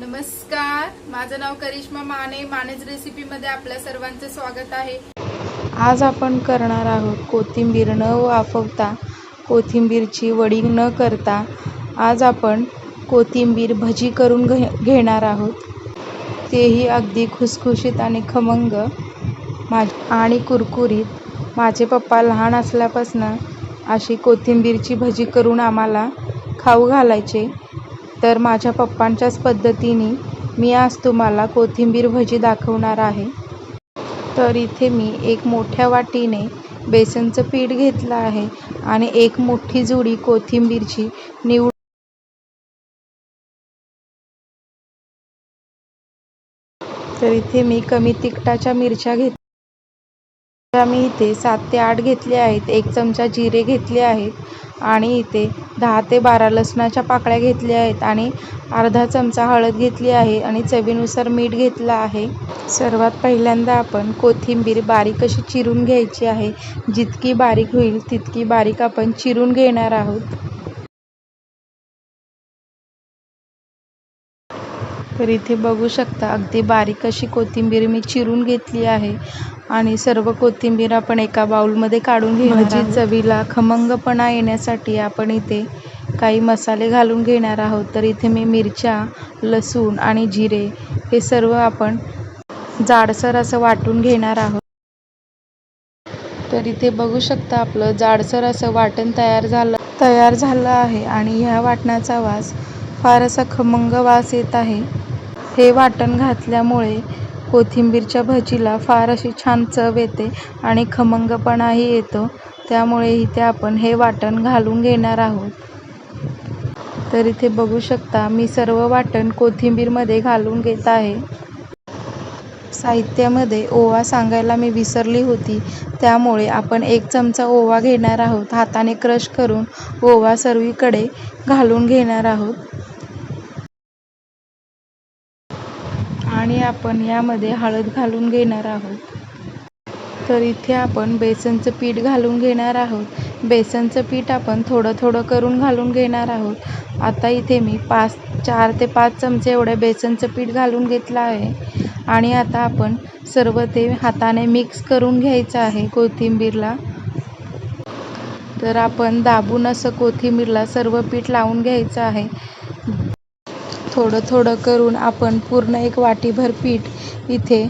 नमस्कार. माझं नाव करिश्मा माने. मानेज रेसिपीमध्ये आपल्या सर्वांचं स्वागत आहे. आज आपण करणार आहोत कोथिंबीर न वाफवता कोथिंबीरची वडी न करता आज आपण कोथिंबीर भजी करून घे घेणार आहोत. तेही अगदी खुसखुशीत आणि खमंग. माझ आणि कुरकुरीत. माझे पप्पा लहान असल्यापासून अशी कोथिंबीरची भजी करून आम्हाला खाऊ घालायचे. तर माझ्या पप्पांच्याच पद्धतीने मी आज तुम्हाला कोथिंबीर भजी दाखवणार आहे. तर इथे मी एक मोठ्या वाटीने बेसनचं पीठ घेतलं आहे आणि एक मोठी जुडी कोथिंबीरची निवड तर इथे मी कमी तिखटाच्या मिरच्या घेत मी इथे सात ते आठ घेतले आहेत. एक चमचा जिरे घेतले आहेत आणि इथे दहा ते बारा लसणाच्या पाकळ्या घेतल्या आहेत आणि अर्धा चमचा हळद घेतली आहे आणि चवीनुसार मीठ घेतलं आहे. सर्वात पहिल्यांदा आपण कोथिंबीर बारीक अशी चिरून घ्यायची आहे. जितकी बारीक होईल तितकी बारीक आपण चिरून घेणार आहोत. तर इथे बघू शकता अगदी बारीक अशी कोथिंबीर मी चिरून घेतली आहे. आणि सर्व कोथिंबीर आपण एका बाउलमध्ये काढून घेणार भजी चवीला खमंगपणा येण्यासाठी आपण इथे काही मसाले घालून घेणार आहोत. तर इथे मी मिरच्या लसूण आणि जिरे हे सर्व आपण जाडसर असं वाटून घेणार आहोत. तर इथे बघू शकता आपलं जाडसर असं वाटण तयार झालं तयार झालं आहे. आणि ह्या वाटणाचा वास फार असा खमंग वास येत आहे. हे वाटण घातल्यामुळे कोथिंबीरच्या भजीला फार अशी छान चव येते आणि खमंगपणाही येतो. त्यामुळे इथे आपण हे वाटण घालून घेणार आहोत. तर इथे बघू शकता मी सर्व वाटण कोथिंबीरमध्ये घालून घेत आहे. साहित्यामध्ये ओवा सांगायला मी विसरली होती. त्यामुळे आपण एक चमचा ओवा घेणार आहोत. हाताने क्रश करून ओवा सर्वीकडे घालून घेणार आहोत. आपण यामध्ये हळद घालून घेणार आहोत. तर इथे आपण बेसनचं पीठ घालून घेणार आहोत. बेसनचं पीठ आपण थोडं थोडं करून घालून घेणार आहोत. आता इथे मी पाच चार ते पाच चमचे एवढं बेसनचं पीठ घालून घेतलं आहे. आणि आता आपण सर्व ते हाताने मिक्स करून घ्यायचं आहे कोथिंबीरला. तर आपण दाबून असं कोथिंबीरला सर्व पीठ लावून घ्यायचं आहे. थोडं थोडं करून आपण पूर्ण एक वाटीभर पीठ इथे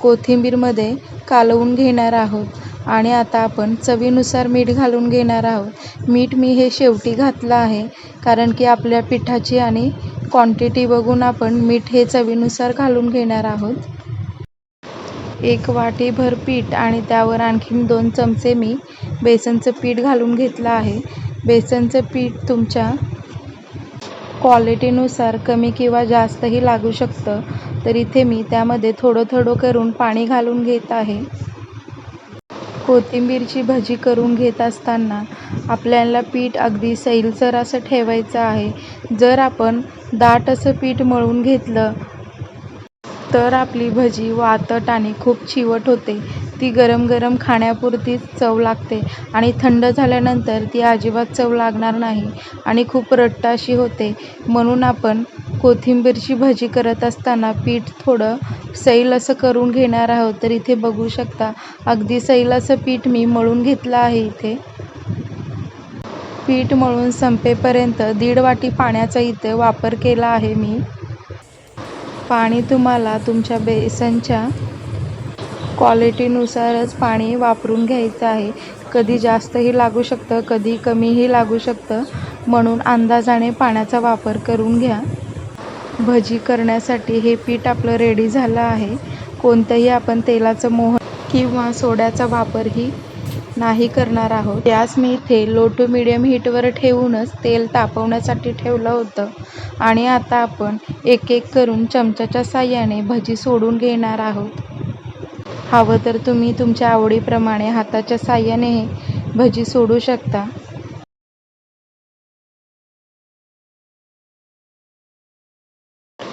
कोथिंबीरमध्ये कालवून घेणार आहोत. आणि आता आपण चवीनुसार मीठ घालून घेणार आहोत. मीठ मी हे शेवटी घातलं आहे कारण की आपल्या पिठाची आणि क्वांटिटी बघून आपण मीठ हे चवीनुसार घालून घेणार आहोत. एक वाटीभर पीठ आणि त्यावर आणखीन दोन चमचे मी बेसनचं पीठ घालून घेतलं आहे. बेसनचं पीठ तुमच्या क्वालिटीनुसार कमी किंवा जास्तही लागू शकतं. तर इथे मी त्यामध्ये थोडं थोडं करून पाणी घालून घेत आहे. कोथिंबीरची भजी करून घेत असताना आपल्याला पीठ अगदी सैलसर असं ठेवायचं आहे. जर आपण दाट असं पीठ मळून घेतलं तर आपली भजी वातट आणि खूप चिवट होते. ती गरम गरम खाण्यापुरतीच चव लागते आणि थंड झाल्यानंतर ती अजिबात चव लागणार नाही आणि खूप रट्ट अशी होते. म्हणून आपण कोथिंबीरची भजी करत असताना पीठ थोडं सैल असं करून घेणार आहोत. तर इथे बघू शकता अगदी सैल असं पीठ मी मळून घेतलं आहे इथे. पीठ मळून संपेपर्यंत दीड वाटी पाण्याचा इथे वापर केला आहे मी. पाणी तुम्हाला तुमच्या बेसनच्या क्वालिटीनुसारच पाणी वापरून घ्यायचं आहे. कधी जास्तही लागू शकतं कधी कमीही लागू शकतं. म्हणून अंदाजाने पाण्याचा वापर करून घ्या. भजी करण्यासाठी हे पीठ आपलं रेडी झालं आहे. कोणतंही आपण तेलाचं मोह किंवा सोड्याचा वापरही नाही करणार आहोत. गॅस मी इथे लो टू मिडियम हीटवर ठेवूनच तेल तापवण्यासाठी ठेवलं होतं. आणि आता आपण एक एक करून चमच्याच्या साह्याने भजी सोडून घेणार आहोत. हवं तर तुम्ही तुमच्या आवडीप्रमाणे हाताच्या साह्याने भजी सोडू शकता.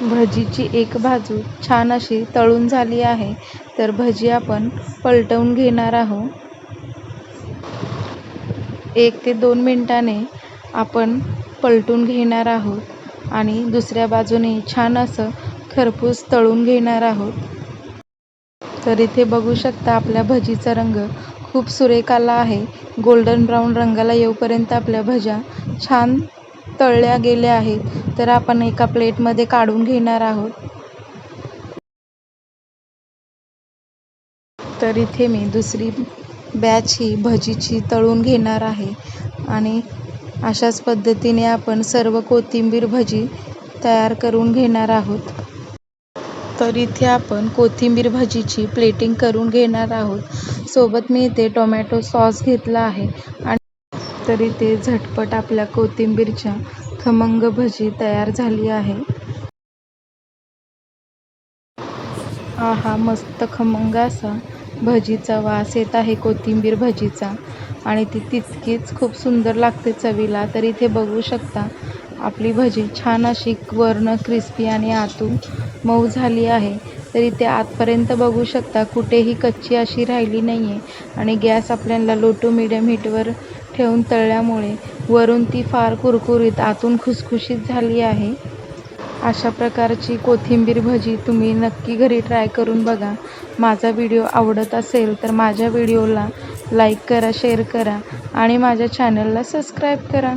भजीची एक बाजू छान अशी तळून झाली आहे तर भजी आपण पलटवून घेणार आहोत. एक ते दोन मिनटाने आपण पलटून घेणार आहोत आणि दुसऱ्या बाजूने छान असं खरपूस तळून घेणार आहोत. तर इथे बघू शकता आपल्या भजीचा रंग खूप सुरेख आला आहे. गोल्डन ब्राऊन रंगाला येऊपर्यंत आपल्या भज्या छान तळल्या गेल्या आहेत. तर आपण एका प्लेटमध्ये काढून घेणार आहोत. तर इथे मी दुसरी बॅच ही भजीची तळून घेणार आहे. आणि अशाच पद्धतीने आपण सर्व कोथिंबीर भजी तयार करून घेणार आहोत. तर इथे आपण कोथिंबीर भजीची प्लेटिंग करून घेणार आहोत. सोबत मी इथे टोमॅटो सॉस घेतला आहे. आणि तर इथे झटपट आपल्या कोथिंबीरच्या खमंग भजी तयार झाली आहे. आहा मस्त खमंग असा भजीचा वास येत आहे कोथिंबीर भजीचा. आणि ती तितकीच खूप सुंदर लागते चवीला. तर इथे बघू शकता आपली भजी छान अशी वरनं क्रिस्पी आणि आतून मऊ झाली आहे. तरी ते आतपर्यंत बघू शकता कुठेही कच्ची अशी राहिली नाही आहे आणि गॅस आपल्याला लो टू मिडियम हीटवर ठेवून तळल्यामुळे वरून ती फार कुरकुरीत आतून खुसखुशीत झाली आहे. अशा प्रकारची कोथिंबीर भजी तुम्ही नक्की घरी ट्राय करून बघा. माझा व्हिडिओ आवडत असेल तर माझ्या व्हिडिओला लाईक करा शेअर करा आणि माझ्या चॅनलला सबस्क्राईब करा.